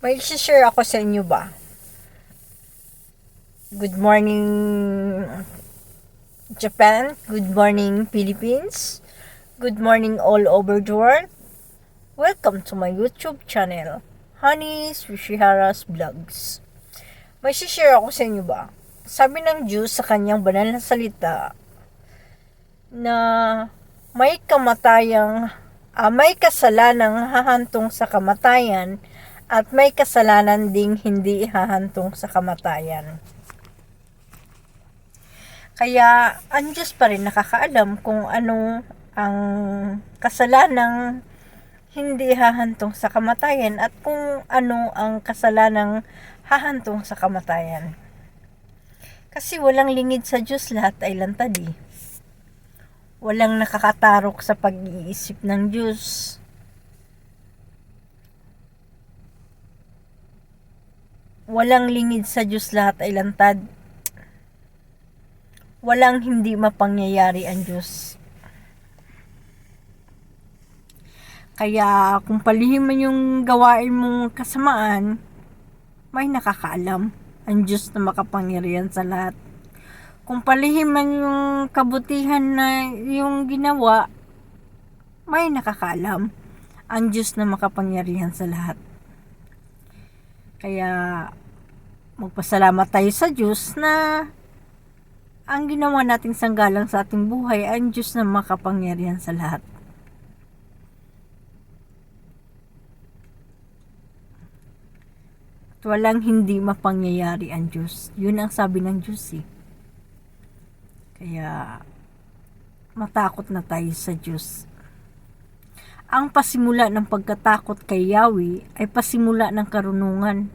May share ako sa inyo ba? Good morning Japan, good morning Philippines, good morning all over the world. Welcome to my YouTube channel, Honey's Wishihara's Vlogs. May share ako sa inyo ba? Sabi ng Diyos sa kanyang banal na salita na may kamatayang ah, may kasalanang hahantong sa kamatayan at may kasalanan ding hindi hahantong sa kamatayan. Kaya ang Diyos pa rin nakakaalam kung ano ang kasalanang hindi hahantong sa kamatayan at kung ano ang kasalanang hahantong sa kamatayan. Kasi walang lingid sa Diyos lahat ay lantad eh. Walang nakakatarok sa pag-iisip ng Diyos. Walang lingid sa Diyos lahat ay lantad. Walang hindi mapangyayari ang Diyos. Kaya kung palihim man yung gawain mong kasamaan, may nakakaalam ang Diyos na makapangyarihan sa lahat. Kung palihim man yung kabutihan na yung ginawa, may nakakaalam ang Diyos na makapangyarihan sa lahat. Kaya magpasalamat tayo sa Diyos na ang ginawa nating sanggalang sa ating buhay ay ang Diyos na makapangyarihan sa lahat. At walang hindi mapangyayari ang Diyos. Yun ang sabi ng Diyos eh. Kaya matakot na tayo sa Diyos. Ang pasimula ng pagkatakot kay Yahweh ay pasimula ng karunungan.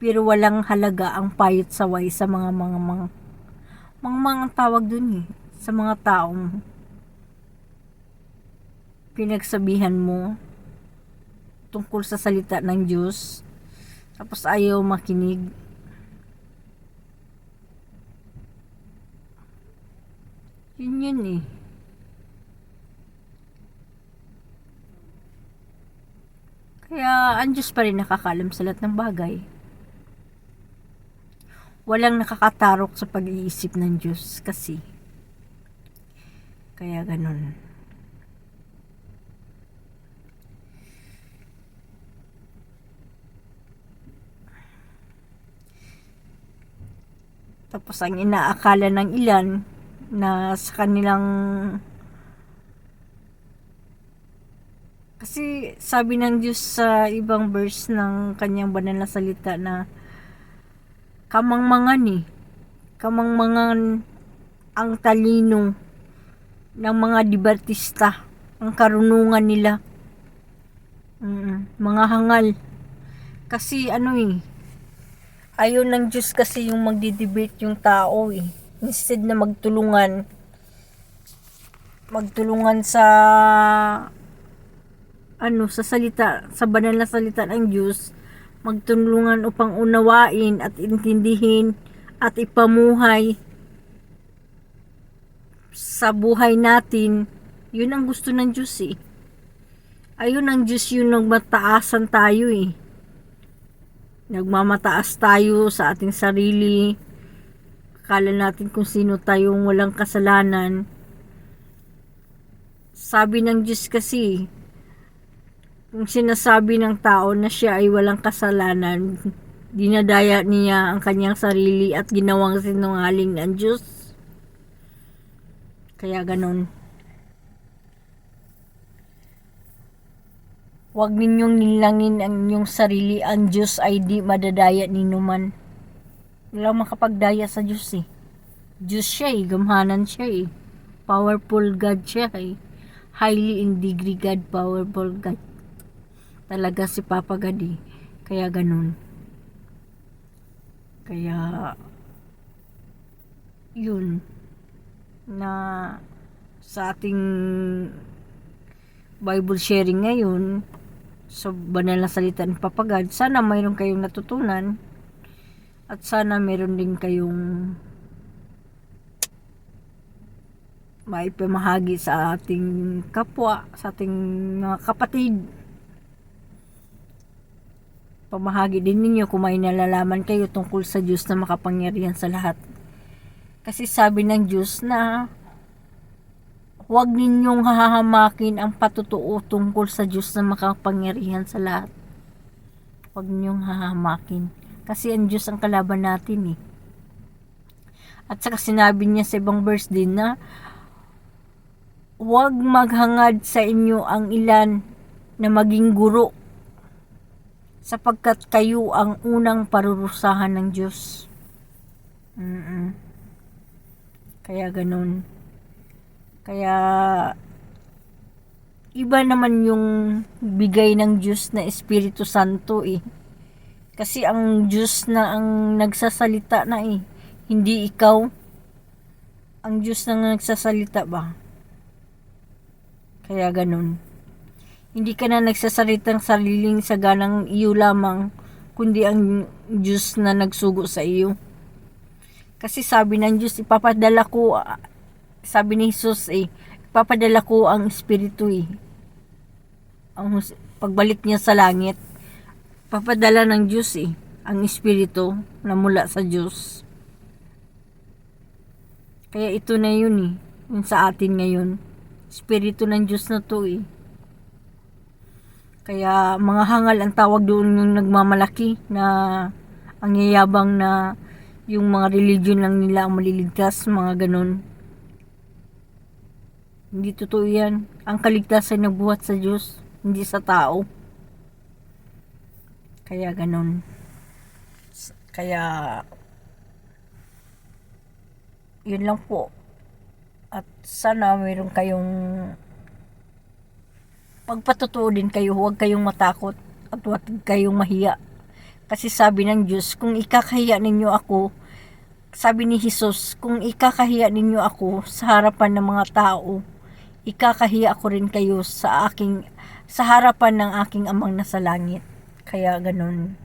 Pero walang halaga ang payot saway sa mga mga mga mga, mga tawag dun eh. Sa mga taong pinagsabihan mo tungkol sa salita ng Diyos tapos ayaw makinig. Yun yun eh. Kaya ang Diyos pa rin nakakalam sa lahat ng bagay. Walang nakakatarok sa pag-iisip ng Diyos kasi. Kaya ganun. Tapos ang inaakala ng ilan na sa kanilang kasi sabi ng Diyos sa ibang verse ng kanyang banal na salita na kamangmangan eh. Kamangmangan ang talino ng mga dibertista. Ang karunungan nila. Mm, mga hangal. Kasi ano eh, ayaw ng Diyos kasi yung magdi-debate yung tao eh. Instead na magtulungan, magtulungan sa ano sa salita, sa banal na salita ng Diyos, magtulungan upang unawain at intindihin at ipamuhay sa buhay natin. Yun ang gusto ng Diyos eh. Ayun ang Diyos yung nagmataasan tayo eh nagmamataas tayo sa ating sarili akala natin kung sino tayong walang kasalanan sabi ng Diyos kasi kung sinasabi ng tao na siya ay walang kasalanan dinadaya niya ang kanyang sarili at ginawang sinungaling ng Diyos kaya ganon Huwag ninyong nilangin ang inyong sarili. Ang Diyos ay di madadaya ni numan. Wala makapagdaya sa Diyos eh. Diyos siya eh. Gamhanan siya eh. Powerful God siya eh. Highly in degree God. Powerful God. Talaga si Papa God eh. Kaya ganun. Kaya yun na sa ating Bible sharing ngayon sa banal na salita ng papagad. Sana mayroon kayong natutunan at sana mayroon din kayong maipamahagi sa ating kapwa, sa ating mga kapatid Pamahagi din ninyo kung may nalalaman kayo tungkol sa Diyos na makapangyarihan sa lahat. Kasi sabi ng Diyos na huwag ninyong hahamakin ang patutuo tungkol sa Diyos na makapangyarihan sa lahat. Huwag ninyong hahamakin. Kasi ang Diyos ang kalaban natin eh. At saka sinabi niya sa ibang verse din na huwag maghangad sa inyo ang ilan na maging guro sapagkat kayo ang unang parurusahan ng Diyos. Mm-mm. Kaya ganun. Kaya iba naman yung bigay ng Diyos na Espiritu Santo eh. Kasi ang Diyos na ang nagsasalita na eh. Hindi ikaw. Ang Diyos na nagsasalita ba? Kaya ganun. Hindi ka na nagsasalitang sariling saganang iyo lamang, kundi ang Diyos na nagsugo sa iyo. Kasi sabi ng Diyos, ipapadala ko, sabi ni Jesus eh, ipapadala ko ang Espiritu eh. Ang pagbalik niya sa langit, papadala ng Diyos eh, ang Espiritu na mula sa Diyos. Kaya ito na yun eh, yun sa atin ngayon. Espiritu ng Diyos na to eh. Kaya mga hangal ang tawag doon yung nagmamalaki na ang yayabang na yung mga religion lang nila ang maliligtas, mga ganun. Hindi totoo yan. Ang kaligtasan nagbuhat sa Diyos, hindi sa tao. Kaya ganun. Kaya yun lang po. At sana mayroon kayong pagpatutuo din kayo, huwag kayong matakot at huwag kayong mahiya. Kasi sabi ng Diyos, kung ikakahiya ninyo ako, sabi ni Jesus, kung ikakahiya ninyo ako sa harapan ng mga tao, ikakahiya ako rin kayo sa aking sa harapan ng aking amang nasa langit. Kaya ganun.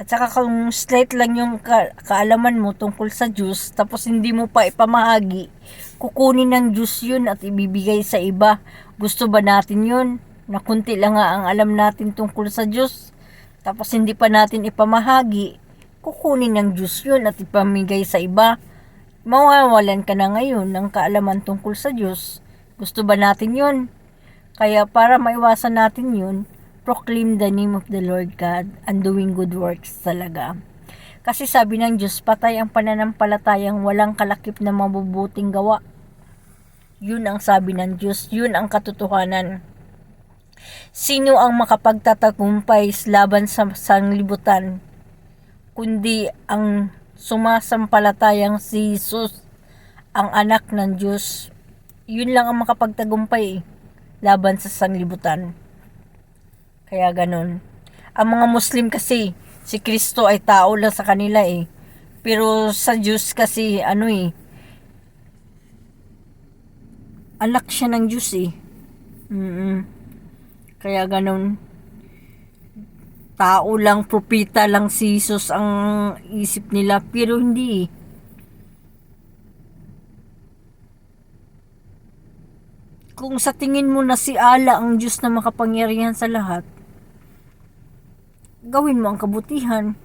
At saka kung straight lang yung ka- kaalaman mo tungkol sa Diyos, tapos hindi mo pa ipamahagi, kukunin ng Diyos yun at ibibigay sa iba. Gusto ba natin yun? Na kunti lang nga ang alam natin tungkol sa Diyos. Tapos hindi pa natin ipamahagi, kukunin ng Diyos yun at ipamigay sa iba. Mawawalan ka na ngayon ng kaalaman tungkol sa Diyos. Gusto ba natin yun? Kaya para maiwasan natin yun, proclaim the name of the Lord God and doing good works talaga. Kasi sabi ng Diyos, patay ang pananampalatayang walang kalakip na mabubuting gawa. Yun ang sabi ng Diyos, yun ang katotohanan. Sino ang makapagtatagumpay laban sa sanglibutan, kundi ang sumasampalatayang si Jesus, ang anak ng Diyos. Yun lang ang makapagtagumpay laban sa sanglibutan. Kaya ganun. Ang mga Muslim kasi, si Kristo ay tao lang sa kanila eh. Pero sa Diyos kasi, ano eh, anak siya ng Diyos eh. mm Kaya ganun. Tao lang, propita lang si Jesus ang isip nila, pero hindi eh. Kung sa tingin mo na si Allah ang Diyos na makapangyarihan sa lahat, gawin mo ang kabutihan.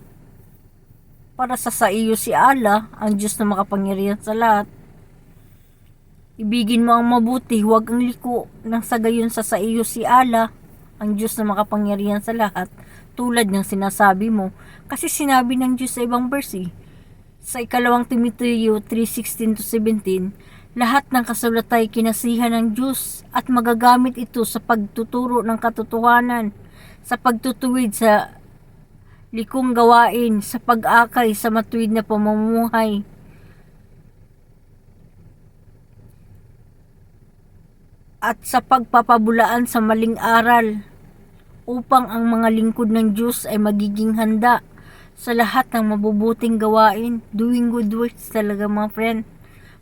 Para sa sa iyo si Allah, ang Diyos na makapangyarihan sa lahat. Ibigin mo ang mabuti, huwag ang liko, nang sa gayon sa sa iyo si Allah, ang Diyos na makapangyarihan sa lahat, tulad ng sinasabi mo. Kasi sinabi ng Diyos sa ibang verse, eh, sa ikalawang Timoteo 3.16 to 17, lahat ng kasulat ay kinasihan ng Diyos at magagamit ito sa pagtuturo ng katotohanan, sa pagtutuwid sa likong gawain, sa pag-akay sa matuwid na pamumuhay. At sa pagpapabulaan sa maling aral, upang ang mga lingkod ng Diyos ay magiging handa sa lahat ng mabubuting gawain, doing good works talaga mga friend.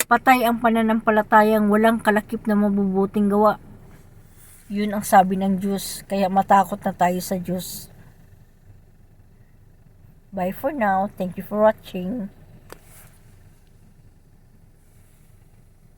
Patay ang pananampalatayang walang kalakip na mabubuting gawa. Yun ang sabi ng Diyos, kaya matakot na tayo sa Diyos. Bye for now. Thank you for watching.